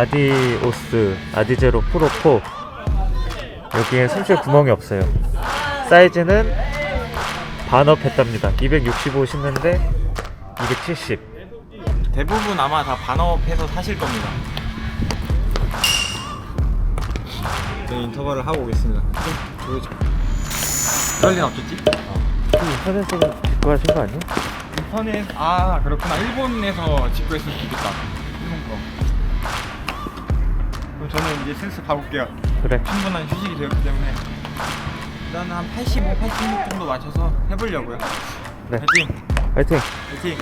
아디오스 아디제로 프로 4 여기에 숨쉴 구멍이 없어요 사이즈는 반업 했답니다 265 신는데 270 대부분 아마 다 반업해서 사실 겁니다. 저희 인터벌을 하고 오겠습니다. 그럴 리는 없겠지? 인터넷으로 직구하신 거 아니야? 인터넷 아 그렇구나 일본에서 직구했을 수도 있겠다. 일본 거. 저는 이제 슬슬 가볼게요. 그래 충분한 휴식이 되었기 때문에 일단 한 85, 86 정도 맞춰서 해보려고요. 네 파이팅! 화이팅 파이팅!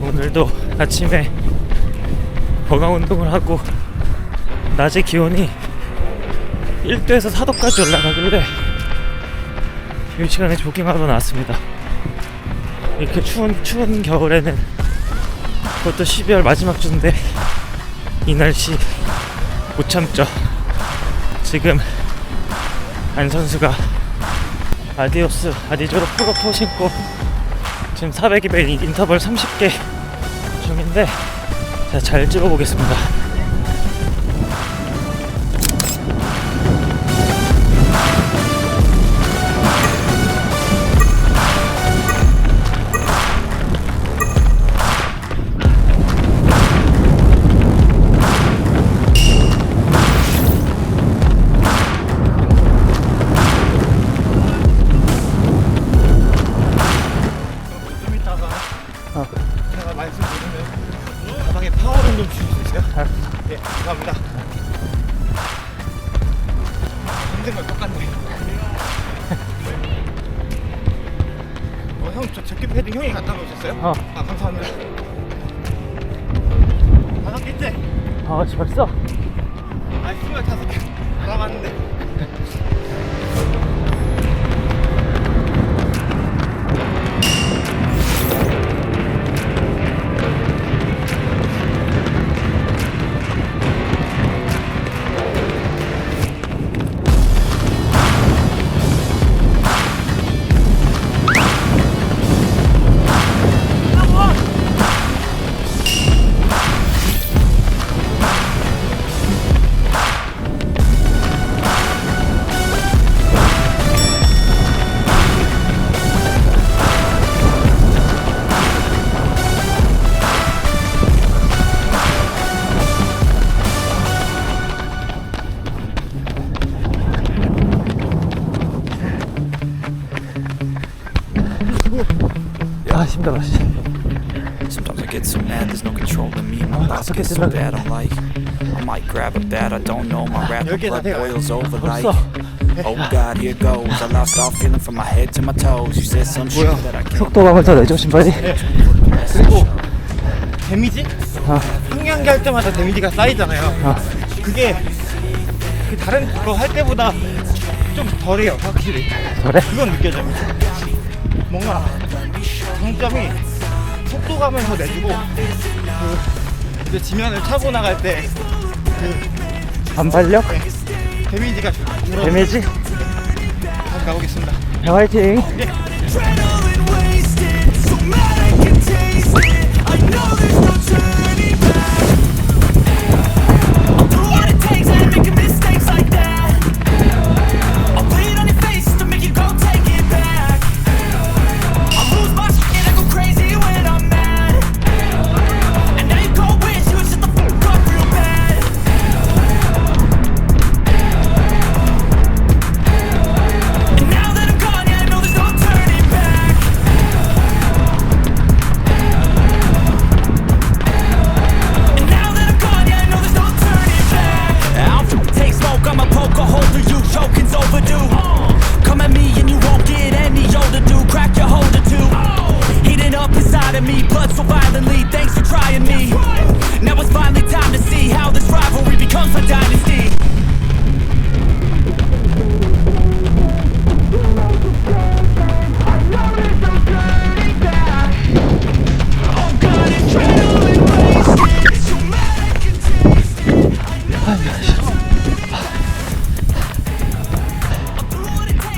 오늘도 아침에 건강 운동을 하고 낮에 기온이 1도에서 4도까지 올라가길래 이 시간에 조깅하러 나왔습니다. 이렇게 추운 추운 겨울에는 그것도 12월 마지막 주인데 이 날씨 못 참죠. 지금 안 선수가 아디오스 아디조로 프로포 신고 지금 400에 인터벌 30개 중인데 자, 잘 찍어보겠습니다. 아, 벌써? 아, 스물다섯 개. 남았는데. 힘들어. 씨. Sometimes I get so mad, there's no controlling me. My thoughts get so bad, I'm like, I might grab a bat, I don't know. My rap 여기 blood boils over like, oh god, here goes. I lost all feeling from my head to my toes. You said some shit that I can't. 속도감을 더 내줘, 신발이. 그리고 데미지? 아. 평양기 할 때마다 데미지가 쌓이잖아요. 아. 그게 그 다른 거할 때보다 좀 덜해요, 확실히. 그래? 그건 느껴져요. 뭔가 장점이 속도감을 더 내주고 그 이제 지면을 차고 나갈 때그 반발력? 데미지가 줄어 데미지? 다시 가보겠습니다. 네, 화이팅! Adrenaline wasted, so mad I can taste it. I know there's no turning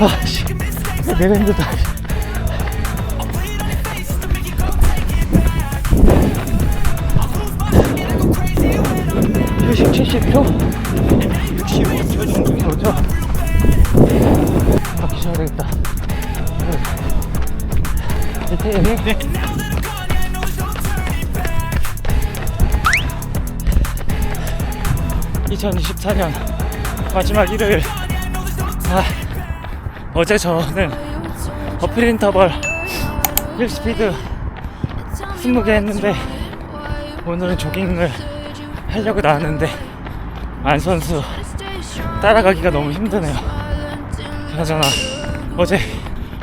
아, 씨. 내가 힘들다. 휴식 70km? 65km 정도 그렇죠? 바퀴 쉬어야 되겠다. 이태 네. 2024년 마지막 일요일. 아, 어제 저는 어필 인터벌 1스피드 20개 했는데 오늘은 조깅을 하려고 나왔는데 안 선수 따라가기가 너무 힘드네요. 그나저나 어제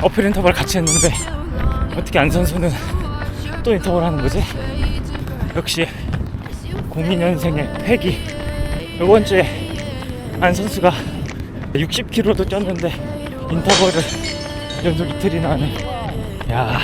어필 인터벌 같이 했는데 어떻게 안 선수는 또 인터벌 하는 거지? 역시 02년생의 패기 이번 주에 안 선수가 60km도 뛰었는데 인터벌을 연속 이틀이나 하네. 야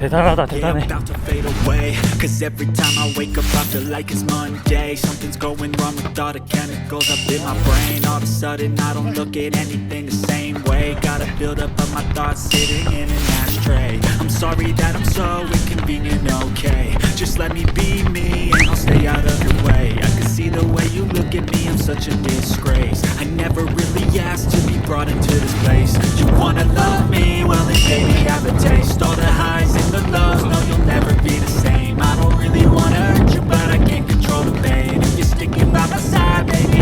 대단하다 Yeah, I'm 대단해. about to fade away Cause every time I wake up I feel like it's Monday Something's going wrong with all the chemicals up in my brain All of a sudden I don't look at anything the same way Gotta build up of my thoughts sitting in an ashtray I'm sorry that I'm so inconvenient, okay. Just let me be me and I'll stay out of your way. I can see the way you look at me, I'm such a disgrace. I never really asked to be brought into this place. You wanna love me? Well then baby have a taste. All the highs and the lows, no you'll never be the same. I don't really wanna hurt you but I can't control the pain. If you're sticking by my side, baby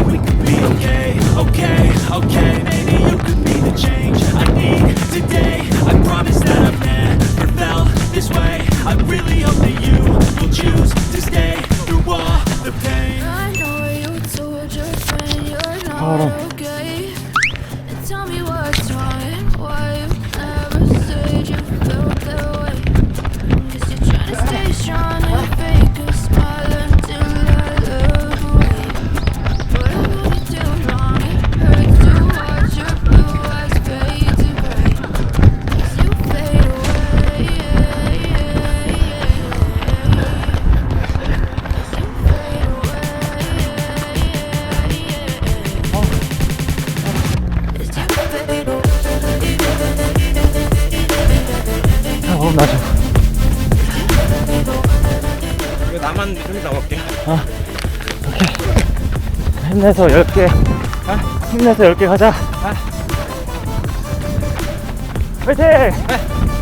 힘내서 10개. 아, 힘내서 10개 가자. 아. 화이팅! I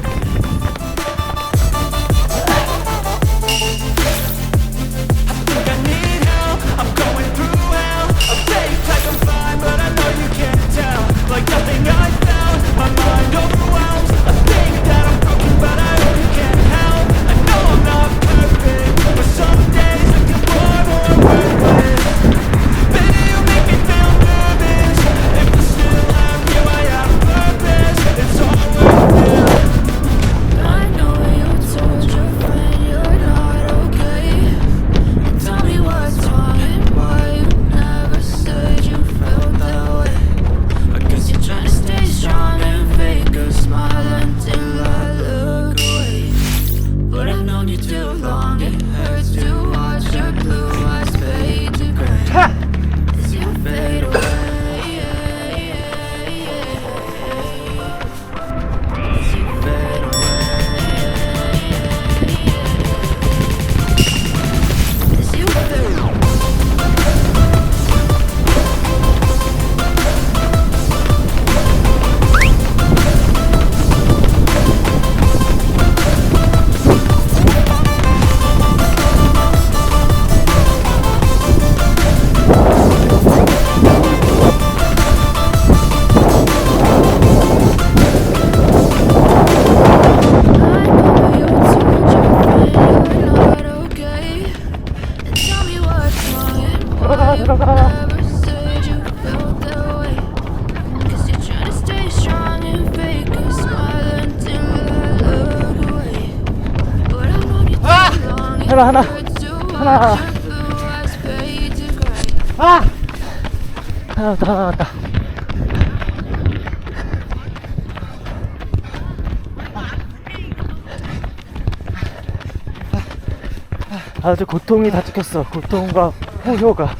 아주 고통이 다 찍혔어. 고통과 호효가.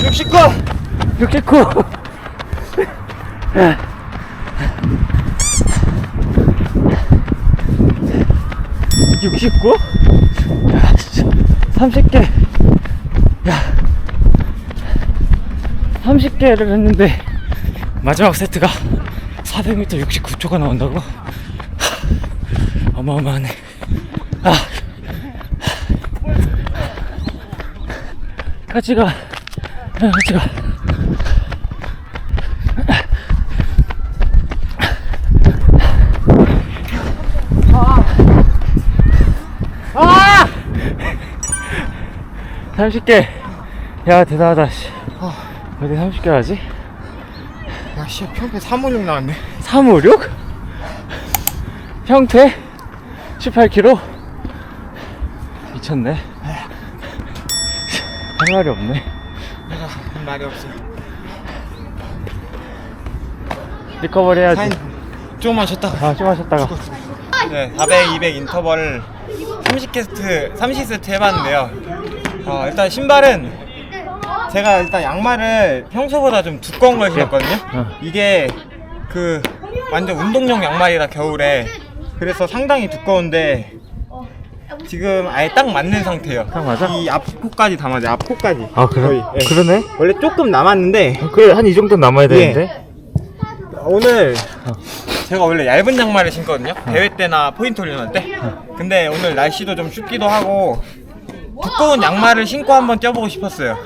69! 69! 육십구? 야, 진짜 30개. 야, 30개를 했는데 마지막 세트가 400m 69초가 나온다고? 하, 어마어마하네. 아, 같이 가. 아, 같이 가. 아! 30개. 야, 대단하다, 씨. 어디 30개 하지? 야씨 평균 356 나왔네 356? 형태 18kg? 미쳤네. 할 말이 없네. 내가 한 말이 없어 리커버리 해야지. 사인 조금만 쉬었다가 아, 좀 하셨다가. 네, 400, 200 인터벌을 30 캐스트, 30세트 해봤는데요. 어, 일단 신발은 제가 일단 양말을 평소보다 좀 두꺼운 걸 신었거든요. 어. 이게 그 완전 운동용 양말이라 겨울에 그래서 상당히 두꺼운데 지금 아예 딱 맞는 상태예요. 딱 맞아? 이 앞코까지 다 맞아요. 앞코까지. 아, 그래? 거의, 예. 그러네? 원래 조금 남았는데 그래, 한 이 정도 남아야 예. 되는데? 오늘 제가 원래 얇은 양말을 신거든요 대회 때나 포인트 훈련할 때 근데 오늘 날씨도 좀 춥기도 하고 두꺼운 양말을 신고 한번 뛰어보고 싶었어요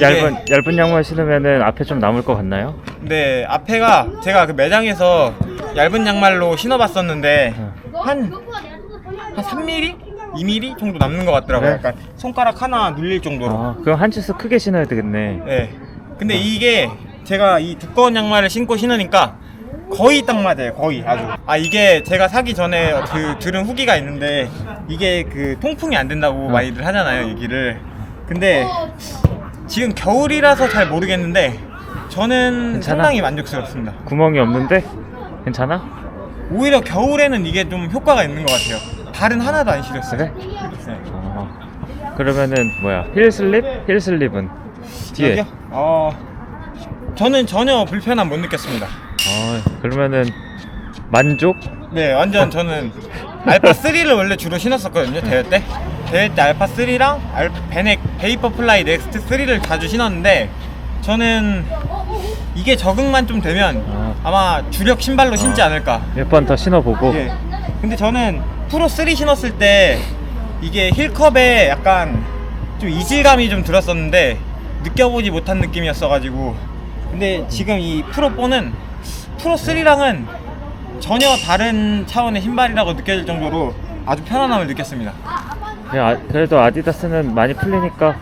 얇은, 얇은 양말 신으면은 앞에 좀 남을 것 같나요? 네 앞에가 제가 그 매장에서 얇은 양말로 신어봤었는데 한, 한 3mm? 2mm 정도 남는 것 같더라고요 네. 약간 손가락 하나 눌릴 정도로 아, 그럼 한 치수 크게 신어야 되겠네. 네. 근데 이게 제가 이 두꺼운 양말을 신고 신으니까 거의 딱 맞아요. 거의 아주. 아 이게 제가 사기 전에 그 들은 후기가 있는데 이게 그 통풍이 안 된다고 많이들 하잖아요. 얘기를. 근데 지금 겨울이라서 잘 모르겠는데 저는 괜찮아? 상당히 만족스럽습니다. 구멍이 없는데? 괜찮아? 오히려 겨울에는 이게 좀 효과가 있는 것 같아요. 발은 하나도 안 시렸어요. 그래? 네. 어. 그러면은, 뭐야, 힐 슬립? 힐 슬립은? 뒤에. 여기요? 어 저는 전혀 불편함 못 느꼈습니다. 어, 그러면은, 만족? 네, 완전 저는 알파 3를 원래 주로 신었었거든요 대회 때. 대회 때 알파 3랑 알 베넥 베이퍼 플라이 넥스트 3를 자주 신었는데 저는 이게 적응만 좀 되면 아. 아마 주력 신발로 신지 않을까. 몇 번 더 신어보고. 예. 근데 저는 프로 3 신었을 때 이게 힐컵에 약간 좀 이질감이 좀 들었었는데 느껴보지 못한 느낌이었어가지고 근데 지금 이 프로 4는 프로 3랑은 전혀 다른 차원의 신발이라고 느껴질 정도로 아주 편안함을 느꼈습니다. 그냥 아, 그래도 아디다스는 많이 풀리니까,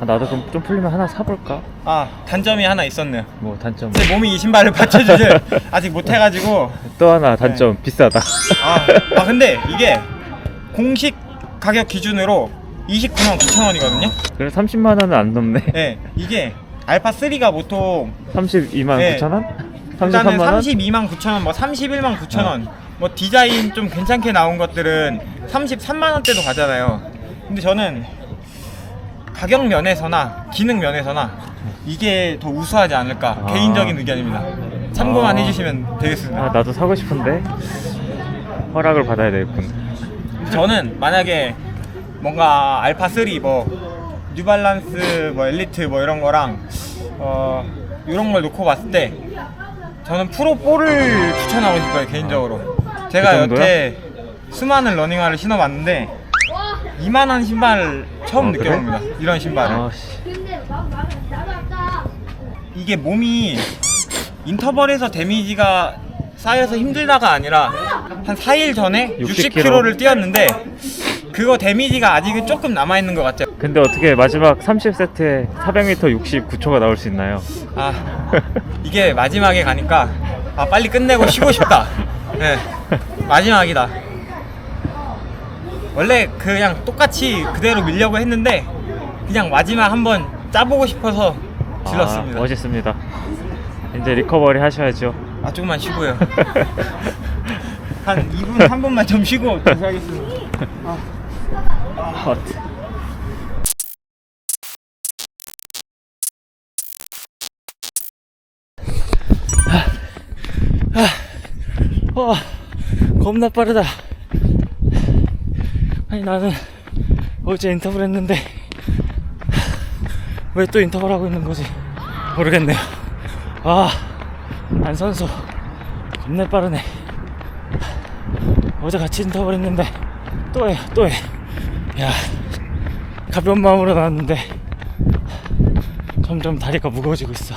아, 나도 그럼 좀 풀리면 하나 사볼까? 아 단점이 하나 있었네요. 뭐, 단점. 제 몸이 이 신발을 받쳐주질 아직 못해가지고 또 하나 단점, 비싸다. 아, 아 근데 이게 공식 가격 기준으로 29만 9천 원이거든요. 그래 30만 원은 안 넘네. 네, 이게 알파 3가 보통 32만 네. 9천 원? 일단은 33만 원? 32만 9천 원, 뭐 31만 9천 원, 뭐 디자인 좀 괜찮게 나온 것들은 33만 원대도 가잖아요. 근데 저는 가격 면에서나 기능 면에서나 이게 더 우수하지 않을까 아. 개인적인 의견입니다. 참고만 아. 해주시면 되겠습니다. 아, 나도 사고 싶은데 허락을 받아야 되겠군. 저는 만약에 뭔가 알파 3뭐 뉴발란스 뭐 엘리트 뭐 이런 거랑 어 이런 걸 놓고 봤을 때 저는 프로 4를 추천하고 싶어요 개인적으로 제가 그? 여태 수많은 러닝화를 신어봤는데 이만한 신발 처음 아, 그래? 느껴봅니다 이런 신발을 아, 씨. 이게 몸이 인터벌에서 데미지가 쌓여서 힘들다가 아니라 한 4일 전에 60 60km를 뛰었는데 그거 데미지가 아직은 조금 남아있는 것 같아요 근데 어떻게 마지막 30세트에 400m 69초가 나올 수 있나요? 아 이게 마지막에 가니까 아 빨리 끝내고 쉬고 싶다 네 마지막이다 원래 그냥 똑같이 그대로 밀려고 했는데 그냥 마지막 한번 짜보고 싶어서 질렀습니다 아, 멋있습니다. 이제 리커버리 하셔야죠. 아 조금만 쉬고요. 한 2분 3분만 좀 쉬고 다시 하겠습니다. 헛. 와, 겁나 빠르다. 아니, 나는 어제 인터뷰를 했는데, 왜 또 인터뷰를 하고 있는 거지? 모르겠네요. 아, 안 선수, 겁나 빠르네. 어제 같이 인터뷰를 했는데, 또 해, 또 해. 야, 가벼운 마음으로 나왔는데, 점점 다리가 무거워지고 있어.